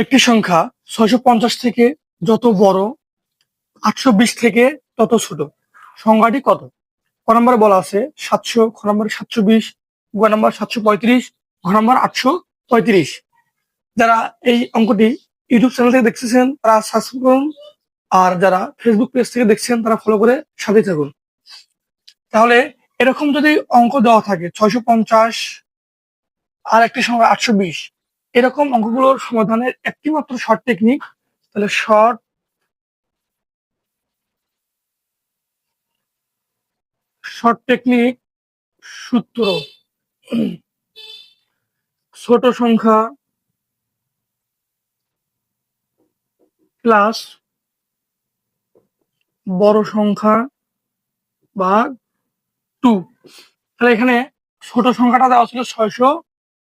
একটি সংখ্যা ছয়শো পঞ্চাশ থেকে যত বড়, আটশো বিশ থেকে তত ছোট। সংখ্যাটি কত? ক নম্বরে বলা আছে, সাতশো, খ নম্বরে সাতশো বিশ, গ নম্বর সাতশো পঁয়ত্রিশ, ঘ নম্বর আটশো পঁয়ত্রিশ। যারা এই অঙ্কটি ইউটিউব চ্যানেল থেকে দেখতেছেন, তারা সাবস্ক্রাইব করুন, আর যারা ফেসবুক পেজ থেকে দেখছেন, তারা ফলো করে সাথে থাকুন। তাহলে এরকম যদি অঙ্ক দেওয়া থাকে, ছয়শো পঞ্চাশ আর একটি সংখ্যা আটশো বিশ এরকম অঙ্কগুলোর সমাধানের একটি মাত্র শর্ট টেকনিক তাহলে শর্ট শর্ট টেকনিক সূত্র, ছোট সংখ্যা প্লাস বড় সংখ্যা বা টু তাহলে এখানে ছোট সংখ্যাটা দেওয়া ছিল ছয়শো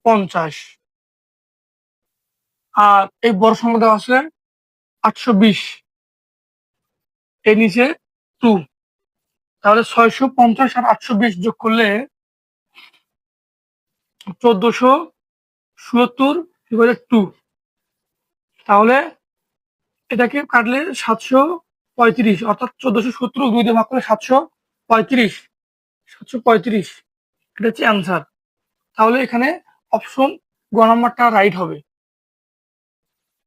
পঞ্চাশ। আর এই বড় সংখ্যা দেওয়া আছে আটশো বিশ। এর নিচে টু। তাহলে ছয়শো পঞ্চাশ আর আটশো বিশ যোগ করলে চোদ্দশো চুয়াত্তর টু তাহলে এটাকে কাটলে সাতশো পঁয়ত্রিশ, অর্থাৎ চোদ্দশো সত্তর দুই দিয়ে ভাগ করলে সাতশো পঁয়ত্রিশ। সাতশো পঁয়ত্রিশ, এটা হচ্ছে অ্যান্সার তাহলে এখানে অপশন গ নাম্বারটা রাইট হবে।